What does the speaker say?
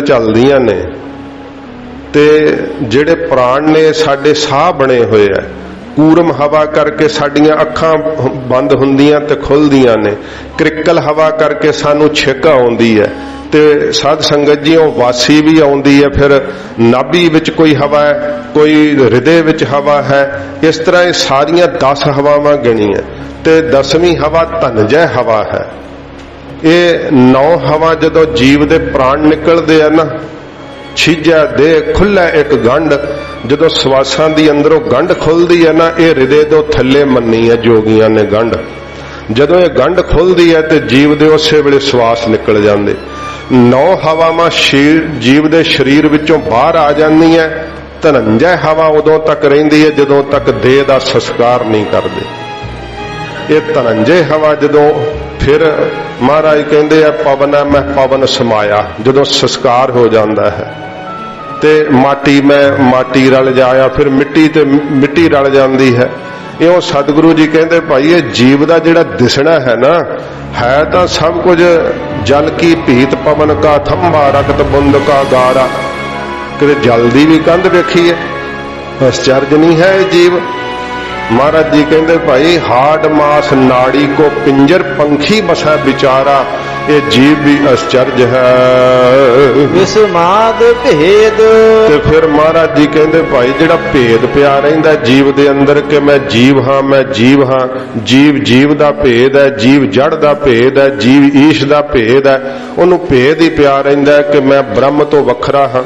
ਅੰਦਰ ਚੱਲਦੀਆਂ ਨੇ ਤੇ ਜਿਹੜੇ ਪ੍ਰਾਣ ਨੇ ਸਾਡੇ ਸਾਹ ਬਣੇ ਹੋਏ ਆ। ਕੂਰਮ ਹਵਾ ਕਰਕੇ ਸਾਡੀਆਂ ਅੱਖਾਂ ਬੰਦ ਹੁੰਦੀਆਂ ਤੇ ਖੁੱਲਦੀਆਂ ਨੇ। ਕ੍ਰਿਕਲ ਹਵਾ ਕਰਕੇ ਸਾਨੂੰ ਛਿੱਕ ਆਉਂਦੀ ਹੈ ਤੇ ਸਾਧ ਸੰਗਤ ਜੀ ਉਹ ਵਾਸੀ ਵੀ ਆਉਂਦੀ ਹੈ। ਫਿਰ ਨਾਭੀ ਵਿੱਚ ਕੋਈ ਹਵਾ ਹੈ, ਕੋਈ ਹਿਰਦੇ ਵਿੱਚ ਹਵਾ ਹੈ। ਇਸ ਤਰ੍ਹਾਂ ਇਹ ਸਾਰੀਆਂ 10 ਹਵਾਵਾਂ ਗਿਣੀਆਂ। ਤੇ 10ਵੀਂ ਹਵਾ ਧਨਜੈ ਹਵਾ ਹੈ। ਇਹ ਨੌ ਹਵਾ ਜਦੋਂ ਜੀਵ ਦੇ ਪ੍ਰਾਣ ਨਿਕਲਦੇ ਆ ਨਾ ਛੀਜਾ ਦੇ ਖੁੱਲਾ ਇੱਕ ਗੰਢ, ਜਦੋਂ ਸਵਾਸਾਂ ਦੀ ਅੰਦਰੋਂ ਗੰਢ ਖੁੱਲਦੀ ਹੈ ਨਾ, ਇਹ ਹਿਰਦੇ ਤੋਂ ਥੱਲੇ ਮੰਨੀ ਹੈ ਜੋਗੀਆਂ ਨੇ ਗੰਢ। ਜਦੋਂ ਇਹ ਗੰਢ ਖੁੱਲਦੀ ਹੈ ਤੇ ਜੀਵ ਦੇ ਉਸੇ ਵੇਲੇ ਸਵਾਸ ਨਿਕਲ ਜਾਂਦੇ। ਨੌ ਹਵਾਵਾਂ ਸ਼ੀਰ ਜੀਵ ਦੇ ਸਰੀਰ ਵਿੱਚੋਂ ਬਾਹਰ ਆ ਜਾਂਦੀਆਂ ਧਨੰਜੈ ਹਵਾ ਉਦੋਂ ਤੱਕ ਰਹਿੰਦੀ ਹੈ ਜਦੋਂ ਤੱਕ ਦੇਹ ਦਾ ਸੰਸਕਾਰ ਨਹੀਂ ਕਰਦੇ। ਇਹ ਧਨੰਜੇ ਹਵਾ ਜਦੋਂ ਫਿਰ ਮਹਾਰਾਜ ਕਹਿੰਦੇ ਆ, ਪਵਨ ਹੈ ਮੈਂ ਪਵਨ ਸਮਾਇਆ। ਜਦੋਂ ਸੰਸਕਾਰ ਹੋ ਜਾਂਦਾ ਹੈ ਤੇ ਮਾਟੀ, ਮੈਂ ਮਾਟੀ ਰਲ ਜਾਇਆ, ਫਿਰ ਮਿੱਟੀ ਤੇ ਮਿੱਟੀ ਰਲ ਜਾਂਦੀ ਹੈ। ਇਉਂ ਸਤਿਗੁਰੂ ਜੀ ਕਹਿੰਦੇ, ਭਾਈ, ਇਹ ਜੀਵ ਦਾ ਜਿਹੜਾ ਦਿਸਣਾ ਹੈ ਨਾ, ਹੈ ਤਾਂ ਸਭ ਕੁਝ, ਜਲ ਕੀ ਭੀਤ ਪਵਨ ਕਾ ਥੰਬਾ ਰਕਤ ਬੁੰਦ ਕਾ ਗਾਰਾ। ਕਿਤੇ ਜਲ ਦੀ ਵੀ ਕੰਧ ਵੇਖੀ ਹੈ ਅਸਚਰਜ ਨਹੀਂ ਹੈ ਇਹ ਜੀਵ। ਮਹਾਰਾਜ ਜੀ ਕਹਿੰਦੇ ਭਾਈ ਹਾਡ ਮਾਸ ਨਾੜੀ ਕੋ ਪਿੰਜਰ ਪੰਖੀ ਬਸਾ ਵਿਚਾਰਾ ਇਹ ਜੀਵ ਵੀ ਅਸਚਰਜ ਹੈ। ਵਿਸਮਾਦ ਭੇਦ। ਤੇ ਫਿਰ ਮਹਾਰਾਜ ਜੀ ਕਹਿੰਦੇ ਭਾਈ ਜਿਹੜਾ ਭੇਦ ਪਿਆ ਰਹਿੰਦਾ ਜੀਵ ਦੇ ਅੰਦਰ ਕਿ ਮੈਂ ਜੀਵ ਹਾਂ ਮੈਂ ਜੀਵ ਹਾਂ ਜੀਵ ਜੀਵ ਦਾ ਭੇਦ ਹੈ ਜੀਵ ਜੜ ਦਾ ਭੇਦ ਹੈ ਜੀਵ ਈਸ਼ ਦਾ ਭੇਦ ਹੈ ਉਹਨੂੰ ਭੇਦ ਹੀ ਪਿਆ ਰਹਿੰਦਾ ਕਿ ਮੈਂ ਬ੍ਰਹਮ ਤੋਂ ਵੱਖਰਾ ਹਾਂ।